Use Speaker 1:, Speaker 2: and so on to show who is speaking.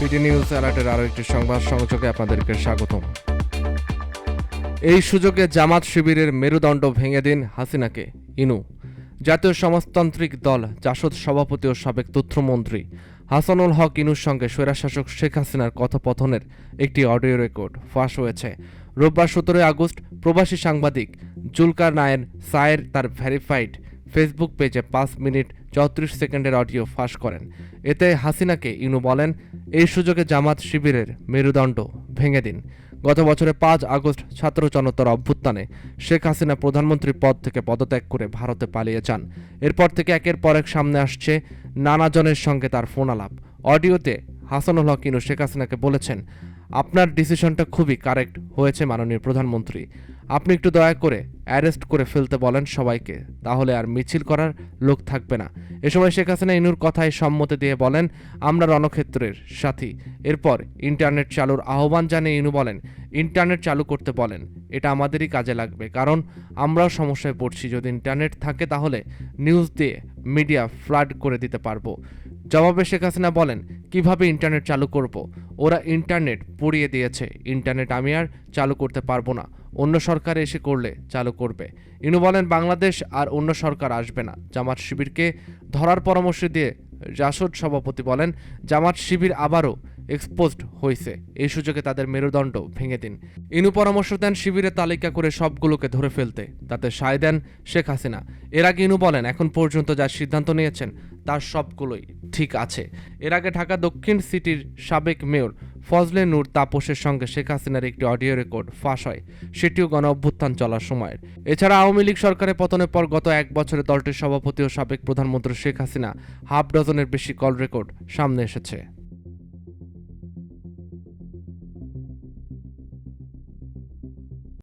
Speaker 1: PT news অ্যালার্টের আরও একটি সংবাদ সংযোগে আপনাদেরকে স্বাগতম। এই সুযোগে জামাত শিবিরের মেরুদণ্ড ভেঙে দিন হাসিনাকে, ইনু। জাতীয় সমাজতান্ত্রিক দল, জাসদ সভাপতি ও সাবেক তথ্যমন্ত্রী হাসানুল হক ইনুর সঙ্গে স্বৈরাশাসক শেখ হাসিনার কথোপথনের একটি অডিও রেকর্ড ফাঁস হয়েছে। রোববার সতেরোই আগস্ট প্রবাসী সাংবাদিক জুলকার নায়েন সায়ের তার ভেরিফাইড ফেসবুক পেজে পাঁচ মিনিট চৌত্রিশ সেকেন্ডের অডিও ফাঁস করেন। এতে হাসিনাকে ইনু বলেন, এই সুযোগে জামাত শিবিরের মেরুদণ্ড ভেঙে দিন। গত বছরে পাঁচ আগস্ট ছাত্র জনতার অভ্যুত্থানে শেখ হাসিনা প্রধানমন্ত্রী পদ থেকে পদত্যাগ করে ভারতে পালিয়ে যান। এরপর থেকে একের পর এক সামনে আসছে নানাজনের সঙ্গে তার ফোন আলাপ অডিওতে হাসানুল হক ইনু শেখ হাসিনাকে বলেছেন, আপনার ডিসিশনটা খুবই কারেক্ট হয়েছে মাননীয় প্রধানমন্ত্রী। আপনি একটু দয়া করে অ্যারেস্ট করে ফেলতে বলেন সবাইকে, তাহলে আর মিছিল করার লোক থাকবে না। এ সময় শেখ হাসিনা ইনুর কথায় সম্মতি দিয়ে বলেন, আমরা রণক্ষেত্রের সাথী। এরপর ইন্টারনেট চালুর আহ্বান জানিয়ে ইনু বলেন, ইন্টারনেট চালু করতে বলেন, এটা আমাদেরই কাজে লাগবে, কারণ আমরাও সমস্যায় পড়ছি। যদি ইন্টারনেট থাকে তাহলে নিউজ দিয়ে মিডিয়া ফ্লাড করে দিতে পারব। জবাবে শেখ হাসিনা বলেন কীভাবে ইন্টারনেট চালু করব? ওরা ইন্টারনেট পুড়িয়ে দিয়েছে। ইন্টারনেট আমি আর চালু করতে পারব না। অন্য সরকার এসে করলে চালু করবে। ইনু বলেন, বাংলাদেশ আর অন্য সরকার আসবে না। জামাত শিবিরকে ধরার পরামর্শ দিয়ে জাসদ সভাপতি বলেন, জামাত শিবির আবারও এক্সপোজড হয়েছে এই সুযোগে তাদের মেরুদণ্ড ভেঙে দিন। ইনু পরামর্শ দেন, শিবিরের তালিকা করে সবগুলোকে ধরে ফেলতে। তাতে সায় দেন শেখ হাসিনা। এর আগে ইনু বলেন, এখন পর্যন্ত যা সিদ্ধান্ত নিয়েছেন তার সবগুলোই ঠিক আছে। এর আগে ঢাকা দক্ষিণ সিটির সাবেক মেয়র ফজলে নূর তাপসের সঙ্গে শেখ হাসিনার একটি অডিও রেকর্ড ফাঁস হয়, সেটিও গণ অভ্যুত্থান চলার সময়ের এছাড়া আওয়ামী লীগ সরকারের পতনের পর গত এক বছরে দলটির সভাপতি ও সাবেক প্রধানমন্ত্রী শেখ হাসিনা হাফ ডজনের বেশি কল রেকর্ড সামনে এসেছে।